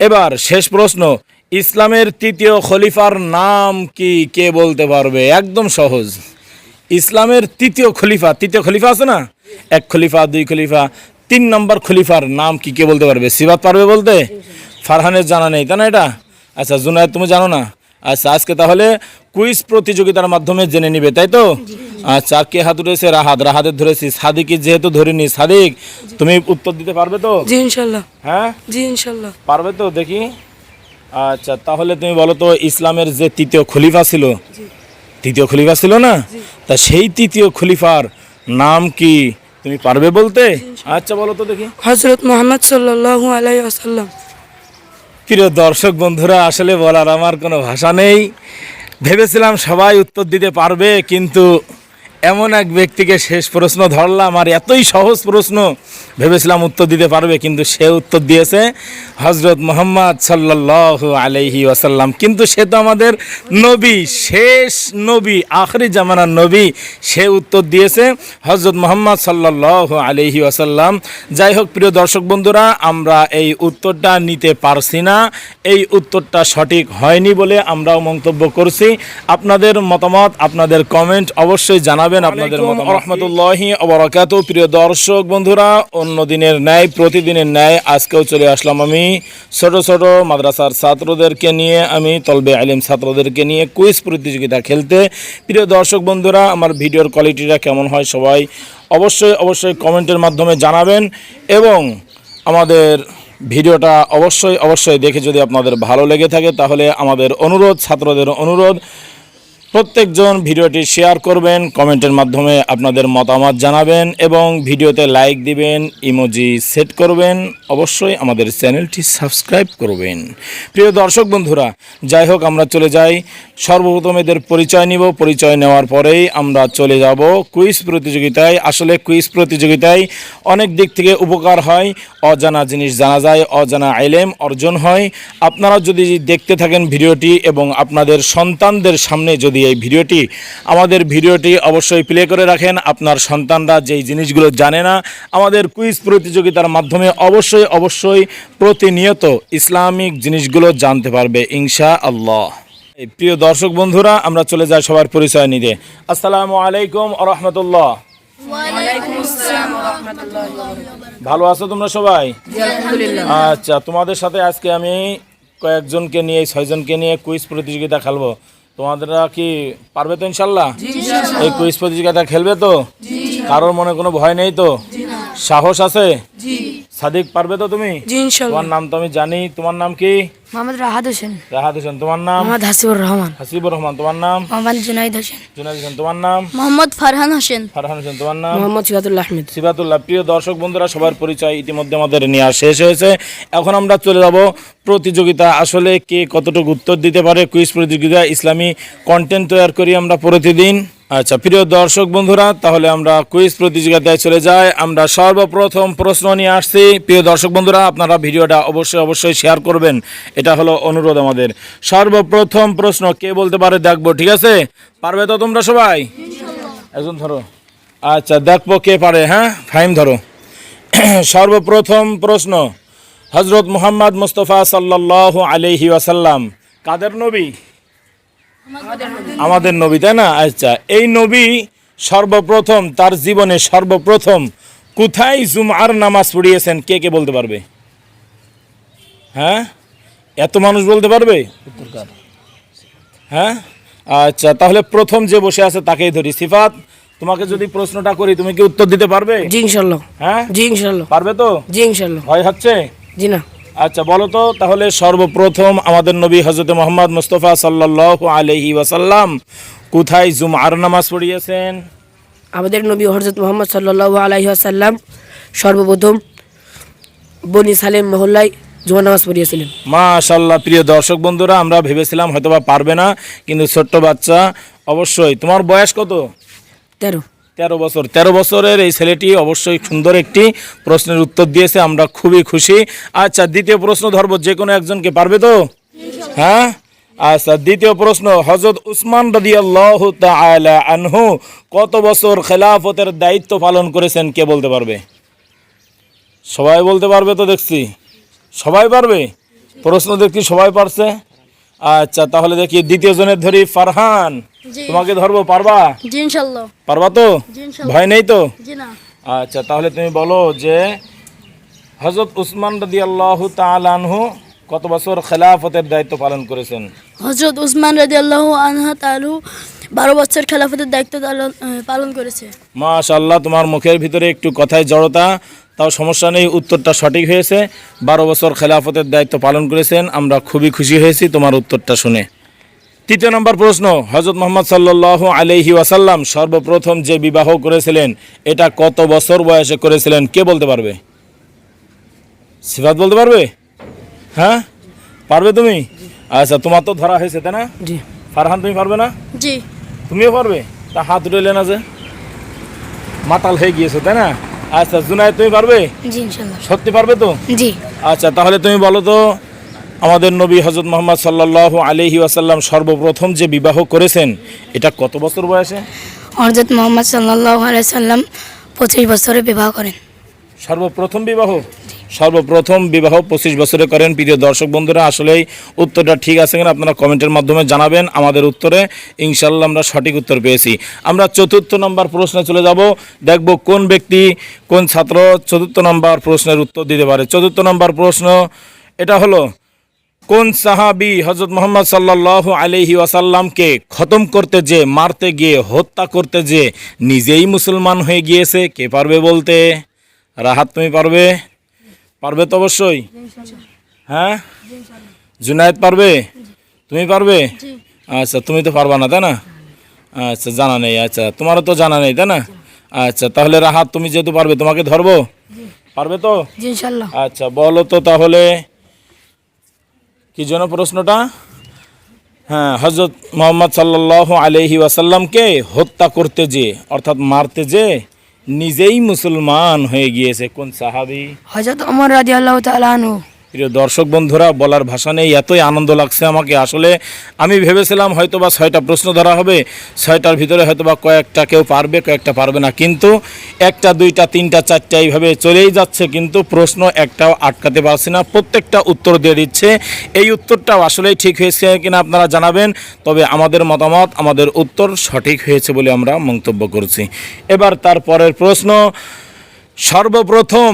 এবার শেষ প্রশ্ন, ইসলামের তৃতীয় খলিফার নাম কি কে বলতে পারবে? একদম সহজ। ইসলামের তৃতীয় খলিফা তৃতীয় খলিফা আছে না? এক খলিফা, দুই খলিফা, তিন নম্বর খলিফার নাম কি কে বলতে পারবে? সিবাত পারবে বলতে? ফারহানের জানা নেই, তাই না এটা? আচ্ছা জুনায়দ তুমি জানো না? আচ্ছা আজকে তাহলে কুইজ প্রতিযোগিতার মাধ্যমে জেনে নিবে, তাই তো? আচ্ছা আর কে হাত উঠেছে রাহাত। রাহাতের ধরেছি। সাদিকি যেহেতু ধরিনি সাদিক তুমি উত্তর দিতে পারবে তো? জি ইনশাল্লাহ। হ্যাঁ? জি ইনশাল্লাহ। পারবে তো? দেখি। আচ্ছা তাহলে তুমি বলো তো ইসলামের যে তৃতীয় খলিফা ছিল তৃতীয় খলিফা ছিল না? তা সেই তৃতীয় খলিফার নাম কি তুমি পারবে বলতে? আচ্ছা বলো তো দেখি। হজরত মোহাম্মদ সাল্লাল্লাহু আলাই আসাল্লাম প্রিয় দর্শক বন্ধুরা আসলে বলার আমার কোনো ভাষা নেই। ভেবেছিলাম সবাই উত্তর দিতে পারবে কিন্তু এমন এক ব্যক্তিকে শেষ প্রশ্ন ধরলাম আর এতই সহজ প্রশ্ন ভেবেছিলাম উত্তর দিতে পারবে, কিন্তু সে উত্তর দিয়েছে হজরত মোহাম্মদ সাল্লাহ আলাইহি ওয়াসাল্লাম। কিন্তু সে তো আমাদের নবী, শেষ নবী, আখরি জামানার নবী, সে উত্তর দিয়েছে হজরত মোহাম্মদ সাল্লাহ আলহি আসাল্লাম যাই হোক, প্রিয় দর্শক বন্ধুরা, আমরা এই উত্তরটা নিতে পারছি না, এই উত্তরটা সঠিক হয়নি বলে আমরাও মন্তব্য করছি। আপনাদের মতামত, আপনাদের কমেন্ট অবশ্যই জানাবেন। আপনাদের মতামত। রহমতুল্লাহি অবরাকাত প্রিয় দর্শক বন্ধুরা অন্য দিনের ন্যায় প্রতিদিনের ন্যায় আজকেও চলে আসলাম আমি ছোট ছোট মাদ্রাসার ছাত্রদেরকে নিয়ে আমি তলবে আলিম ছাত্রদেরকে নিয়ে কুইজ প্রতিযোগিতা খেলতে। প্রিয় দর্শক বন্ধুরা আমার ভিডিওর কোয়ালিটিটা কেমন হয় সবাই অবশ্যই অবশ্যই কমেন্টের মাধ্যমে জানাবেন এবং আমাদের ভিডিওটা অবশ্যই অবশ্যই দেখে যদি আপনাদের ভালো লেগে থাকে তাহলে আমাদের অনুরোধ ছাত্রদের অনুরোধ। প্রত্যেকজন ভিডিওটি শেয়ার করবেন, কমেন্টের মাধ্যমে আপনাদের মতামত জানাবেন এবং ভিডিওতে লাইক দিবেন, ইমোজি সেট করবেন, অবশ্যই আমাদের চ্যানেলটি সাবস্ক্রাইব করবেন। প্রিয় দর্শক বন্ধুরা, যাই হোক আমরা চলে যাই। সর্বপ্রথম এদের পরিচয় নিব। পরিচয় নেওয়ার পরেই আমরা চলে যাব কুইজ প্রতিযোগিতায়। আসলে কুইজ প্রতিযোগিতায় অনেক দিক থেকে উপকার হয়। অজানা জিনিস জানা যায়, অজানা আইলেম অর্জন হয়। আপনারা যদি দেখতে থাকেন ভিডিওটি এবং আপনাদের সন্তানদের সামনে যদি এই ভিডিওটি। আমাদের ভিডিওটি অবশ্যই প্লে করে রাখেন। আপনার সন্তানরা যেই জিনিসগুলো জানে না আমাদের কুইজ প্রতিযোগিতার মাধ্যমে অবশ্যই অবশ্যই প্রতিনিয়ত ইসলামিক জিনিসগুলো জানতে পারবে ইনশা আল্লাহ প্রিয় দর্শক বন্ধুরা আমরা চলে যাই সবার পরিচয় নিতে। আসসালামু আলাইকুম রহমতুল্লাহ। ভালো আছো তোমরা সবাই? আচ্ছা তোমাদের সাথে আজকে আমি কয়েকজনকে নিয়ে ছয়জনকে নিয়ে কুইজ প্রতিযোগিতা খেলব। তোমাদেররা কি পারবে তো ইনশাল্লাহ? এই কুইজ প্রতিযোগিতা খেলবে তো? কারোর মনে কোনো ভয় নেই তো? সাহস আছে? সাদিক পারবে তো তুমি? জি ইনশাল্লাহ। তোমার নাম তো আমি জানি। তোমার নাম কি? মোহাম্মদ রাহাত হোসেন। রাহাত হোসেন তোমার নাম? মোহাম্মদ হাসিবুর রহমান। হাসিবুর রহমান তোমার নাম? মোহাম্মদ জুনাইদ হোসেন। জুনাদ হোসেন তোমার নাম? মোহাম্মদ ফারহান হোসেন। ফারহান হোসেন তোমার নাম? মোহাম্মদ সিরাতুল্লাহ আহমেদ। সিবাতুল্লাহ প্রিয় দর্শক বন্ধুরা সবার পরিচয় ইতিমধ্যে আমাদের নেওয়া শেষ হয়েছে। এখন আমরা চলে যাব প্রতিযোগিতা আসলে কে কতটুকু উত্তর দিতে পারে? কুইজ প্রতিযোগিতা ইসলামী কন্টেন্ট তৈরি করি আমরা প্রতিদিন। আচ্ছা প্রিয় দর্শক বন্ধুরা, তাহলে আমরা কুইজ প্রতিযোগিতায় চলে যাই। আমরা সর্বপ্রথম প্রশ্ন নিয়ে আসছি। প্রিয় দর্শক বন্ধুরা, আপনারা ভিডিওটা অবশ্যই অবশ্যই শেয়ার করবেন। এটা হলো অনুরোধ আমাদের। সর্বপ্রথম প্রশ্ন কে বলতে পারে দেখব, ঠিক আছে? পারবে তো তোমরা সবাই? একজন ধরো। আচ্ছা দেখব কে পারে হ্যাঁ? ফাইম ধরো। সর্বপ্রথম প্রশ্ন হজরত মুহাম্মদ মুস্তফা সাল্লাহ আলহি ওয়াসাল্লাম, কাদের নবী? আমাদের নবী তাই না? আচ্ছা এই নবী সর্বপ্রথম তার জীবনে সর্বপ্রথম কোথায় জুমার নামাজ পড়িয়েছেন? কে কে বলতে পারবে? হ্যাঁ? এত মানুষ বলতে পারবে? হ্যাঁ? আচ্ছা তাহলে প্রথম যে বসে আছে তাকেই ধরি। সিফাত তোমাকে যদি প্রশ্নটা করি তুমি কি উত্তর দিতে পারবে? জি হ্যাঁ? জি পারবে তো? জি ইনশাল্লাহ। ভয় হচ্ছে? জি না। আচ্ছা বলো তো তাহলে সর্বপ্রথম আমাদের নবী হজরত মোহাম্মদ মুস্তফা সাল্লাহ আলহি ওয়াসাল্লাম কোথায় জুমার নামাজ পড়িয়েছেন? আমাদের নবী হজরত মোহাম্মদ সাল্লাহ আলাইহি আসাল্লাম সর্বপ্রথম বনি সালেম মহল্লায় জুমা নামাজ পড়িয়েছিলেন। মাশাল্লাহ প্রিয় দর্শক বন্ধুরা আমরা ভেবেছিলাম হয়তোবা পারবে না কিন্তু ছোট্ট বাচ্চা অবশ্যই। তোমার বয়স কত? তেরো। তেরো বছর। তেরো বছরের এই ছেলেটি অবশ্যই সুন্দর একটি প্রশ্নের উত্তর দিয়েছে, আমরা খুবই খুশি। আচ্ছা দ্বিতীয় প্রশ্ন ধরবো, যে কোনো একজনকে পারবে তো? হ্যাঁ? আচ্ছা দ্বিতীয় প্রশ্ন হজরত উসমান রদি আল্লাহ আনহু কত বছর খেলাফতের দায়িত্ব পালন করেছেন, কে বলতে পারবে? সবাই বলতে পারবে তো দেখছি। সবাই পারবে? প্রশ্ন দেখছি, সবাই পারছে? আচ্ছা তাহলে দেখি দ্বিতীয় জনের ধরি ফারহান। তোমাকে ধরবো পারবা? পারবা তো? ভয় নেই তো? আচ্ছা তাহলে তুমি বলো যে হজরত উসমান রদি আল্লাহ তালানহু কত বছর খেলাফতের দায়িত্ব পালন করেছেন? হজরত উসমান রাজি আল্লাহ আনহা তালু বারো বছর খেলাফতের দায়িত্ব পালন করেছে। মাশাল্লাহ তোমার মুখের ভিতরে একটু কথায় জড়তা তাও সমস্যা নেই উত্তরটা সঠিক হয়েছে। বারো বছর খেলাফতের দায়িত্ব পালন করেছেন আমরা খুবই খুশি হয়েছি তোমার উত্তরটা শুনে। তৃতীয় নম্বর প্রশ্ন হজরত মোহাম্মদ সাল্লাহ আলহি ওয়াসাল্লাম সর্বপ্রথম যে বিবাহ করেছিলেন এটা কত বছর বয়সে করেছিলেন কে বলতে পারবে? সিফাত বলতে পারবে? হ্যাঁ? পারবে তুমি? আচ্ছা তোমার তো ধরা হয়েছে তাই না? জি। ফারহান তুমি পারবে না? জি। তুমিও পারবে? তা হাত উঠেলে না যে। মাতাল হয়ে গিয়েছো তাই না? আচ্ছা জুনাই তুমি পারবে? সত্যি পারবে তো? জি। আচ্ছা তাহলে তুমি বলো তো আমাদের নবী হজরত মোহাম্মদ সাল্লাহ আলহি আসাল্লাম সর্বপ্রথম যে বিবাহ করেছেন এটা কত বছর বয়সে? হজরত মোহাম্মদ সাল্লাহ সাল্লাম পঁচিশ বছরে বিবাহ করেন। সর্বপ্রথম বিবাহ? সর্বপ্রথম বিবাহ পঁচিশ বছরে করেন। প্রিয় দর্শক বন্ধুরা, আসলেই উত্তরটা ঠিক আছে কিনা আপনারা কমেন্টের মাধ্যমে জানাবেন। আমাদের উত্তরে ইনশাল্লাহ আমরা সঠিক উত্তর পেয়েছি। আমরা চতুর্থ নম্বর প্রশ্নে চলে যাব। দেখব কোন ব্যক্তি, কোন ছাত্র চতুর্থ নম্বর প্রশ্নের উত্তর দিতে পারে। চতুর্থ নম্বর প্রশ্ন, এটা হলো, কোন সাহাবি হজরত মোহাম্মদ সাল্লাহ আলহি ওয়াসাল্লামকে খতম করতে যে, মারতে গিয়ে, হত্যা করতে যে, নিজেই মুসলমান হয়ে গিয়েছে, কে পারবে বলতে? রাহাত তুমি পারবে? পারবে তো অবশ্যই? হ্যাঁ? জুনায়েদ পারবে? তুমি পারবে? আচ্ছা তুমি তো পারবা না তাই না? আচ্ছা জানা নেই আচ্ছা। তোমারও তো জানা নেই তাই না? আচ্ছা তাহলে রাহাত তুমি যেহেতু পারবে তোমাকে ধরবো? পারবে তো? আচ্ছা বলো তো তাহলে কি জন্য প্রশ্নটা? হ্যাঁ হজরত মোহাম্মদ সাল্লাহ আলহি ওয়াসাল্লামকে হত্যা করতে যে অর্থাৎ মারতে যে নিজেই মুসলমান হয়ে গিয়েছে কোন সাহাবি? হজরত অমর রাজি আল্লাহ তালু প্রিয় দর্শক বন্ধুরা, বলার ভাষা নেই, এতই আনন্দ লাগছে আমাকে। আসলে আমি ভেবেছিলাম হয়তো বা ছয়টা প্রশ্ন ধরা হবে, ছয়টার ভিতরে হয়তো বা কয়েকটা কেউ পারবে, কয়েকটা পারবে না। কিন্তু একটা, দুইটা, তিনটা, চারটা এইভাবে চলেই যাচ্ছে, কিন্তু প্রশ্ন একটাও আটকাতে পারছি না। প্রত্যেকটা উত্তর দিয়ে দিচ্ছে। এই উত্তরটাও আসলেই ঠিক হয়েছে কিনা আপনারা জানাবেন, তবে আমাদের মতামত, আমাদের উত্তর সঠিক হয়েছে বলে আমরা মন্তব্য করছি। এবার তারপরের প্রশ্ন, সর্বপ্রথম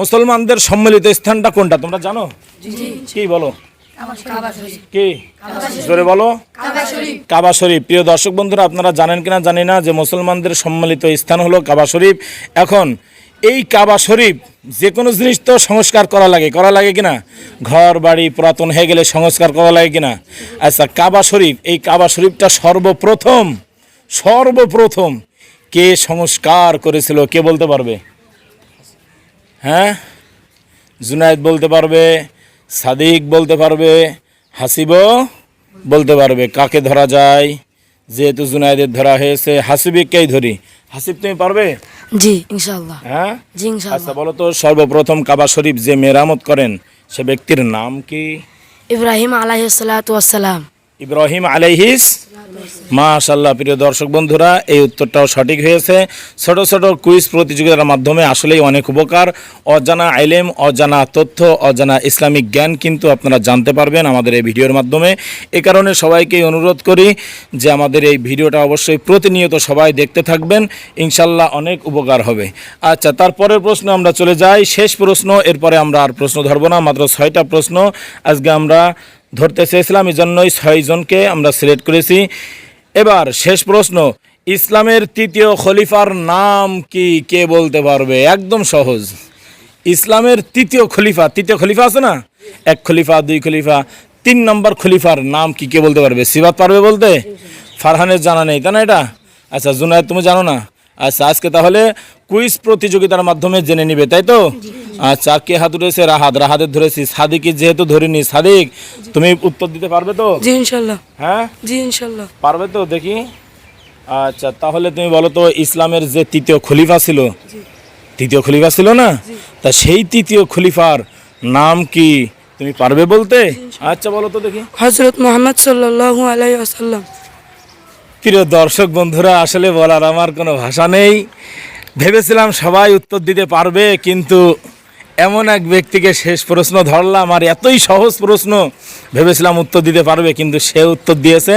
মুসলমানদের সম্মিলিত স্থানটা কোনটা? তোমরা জানো? কি বলো? কি? জোরে বলো। কাবা শরীফ। প্রিয় দর্শক বন্ধুরা আপনারা জানেন কিনা জানি না যে মুসলমানদের সম্মিলিত স্থান হলো কাবা শরীফ। এখন এই কাবা শরীফ যে কোনো জিনিস তো সংস্কার করা লাগে। করা লাগে কিনা? ঘর বাড়ি পুরাতন হয়ে গেলে সংস্কার করা লাগে কিনা? আচ্ছা কাবা শরীফ এই কাবা শরীফটা সর্বপ্রথম সর্বপ্রথম কে সংস্কার করেছিল? কে বলতে পারবে? হ্যাঁ? জুনায়েদ বলতে পারবে সাদিক বলতে পারবে হাসিবও বলতে পারবে কাকে ধরা যায় যেহেতু জুনায়েদের ধরা হয়েছে হাসিবিককেই ধরি। হাসিব তুমি পারবে? জি ইনশাল্লাহ হ্যাঁ? জি ইনশাল্লাহ আচ্ছা বলো তো সর্বপ্রথম কাবা শরীফ যে মেরামত করেন সে ব্যক্তির নাম কি? ইব্রাহিম আলাইসালাম ইব্রাহিম আলাইহিস মাশাল্লাহ প্রিয় দর্শক বন্ধুরা, এই উত্তরটাও সঠিক হয়েছে। ছোট ছোট কুইজ প্রতিযোগিতার মাধ্যমে আসলেই অনেক উপকার। অজানা আইলেম, অজানা তথ্য, অজানা ইসলামিক জ্ঞান কিন্তু আপনারা জানতে পারবেন আমাদের এই ভিডিওর মাধ্যমে। এ কারণে সবাইকেই অনুরোধ করি যে আমাদের এই ভিডিওটা অবশ্যই প্রতিনিয়ত সবাই দেখতে থাকবেন। ইনশাল্লাহ অনেক উপকার হবে। আচ্ছা তারপরের প্রশ্ন আমরা চলে যাই। শেষ প্রশ্ন, এরপরে আমরা আর প্রশ্ন ধরবো না, মাত্র ছয়টা প্রশ্ন। আজকে আমরা ধরতে চেয়েছিলাম এই জন্যই ছয়জনকে আমরা সিলেক্ট করেছি। এবার শেষ প্রশ্ন, ইসলামের তৃতীয় খলিফার নাম কি, কে বলতে পারবে? একদম সহজ। ইসলামের তৃতীয় খলিফা তৃতীয় খলিফা আছে না? এক খলিফা, দুই খলিফা, তিন নম্বর খলিফার নাম কি, কে বলতে পারবে? সিবাত পারবে বলতে? ফারহানের জানা নেই, তাই না এটা? আচ্ছা জুনায়দ তুমি জানো না? আচ্ছা আজকে তাহলে কুইজ প্রতিযোগিতার মাধ্যমে জেনে নিবে তাই তো? আচ্ছা কে হাত উঠেছে? রাহাত রাহাতের ধরেছি। সাদিকি যেহেতু ধরিনি সাদিক তুমি উত্তর দিতে পারবে তো? জি ইনশাল্লাহ। হ্যাঁ? জি ইনশাল্লাহ। পারবে তো? দেখি। আচ্ছা তাহলে তুমি বলো তো ইসলামের যে তৃতীয় খলিফা ছিল তৃতীয় খলিফা ছিল না? তা সেই তৃতীয় খলিফার নাম কি তুমি পারবে বলতে? আচ্ছা বলো তো দেখি। হজরত মোহাম্মদ সাল্লাল্লাহু আলাই আসাল্লাম প্রিয় দর্শক বন্ধুরা আসলে বলার আমার কোনো ভাষা নেই। ভেবেছিলাম সবাই উত্তর দিতে পারবে কিন্তু এমন এক ব্যক্তিকে শেষ প্রশ্ন ধরলাম আর এতই সহজ প্রশ্ন ভেবেছিলাম উত্তর দিতে পারবে, কিন্তু সে উত্তর দিয়েছে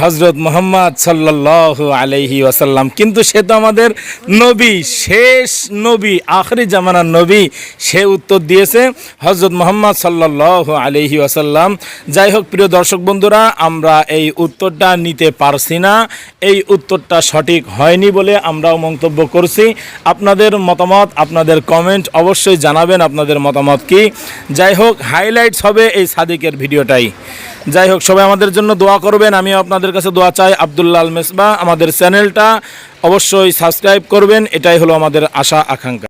হজরত মোহাম্মদ সাল্লাহ আলাইহি ওয়াসাল্লাম। কিন্তু সে তো আমাদের নবী, শেষ নবী, আখরি জামানার নবী। সে উত্তর দিয়েছে হজরত মোহাম্মদ সাল্লাহ আলাইহি ওয়াসাল্লাম। যাই হোক, প্রিয় দর্শক বন্ধুরা, আমরা এই উত্তরটা নিতে পারছি না। এই উত্তরটা সঠিক হয়নি বলে আমরাও মন্তব্য করছি। আপনাদের মতামত, আপনাদের কমেন্ট অবশ্যই জানাবেন আপনাদের মতামত কি। যাই হোক হাইলাইটস হবে এই সাদিকের ভিডিওটাই। যাই হোক, সবাই আমাদের জন্য দোয়া করবেন। আমিও আপনাদের কাছে দোয়া চাই। আবদুল্লাহ আল মেসবা, আমাদের চ্যানেলটা অবশ্যই সাবস্ক্রাইব করবেন। এটাই হলো আমাদের আশা, আকাঙ্ক্ষা।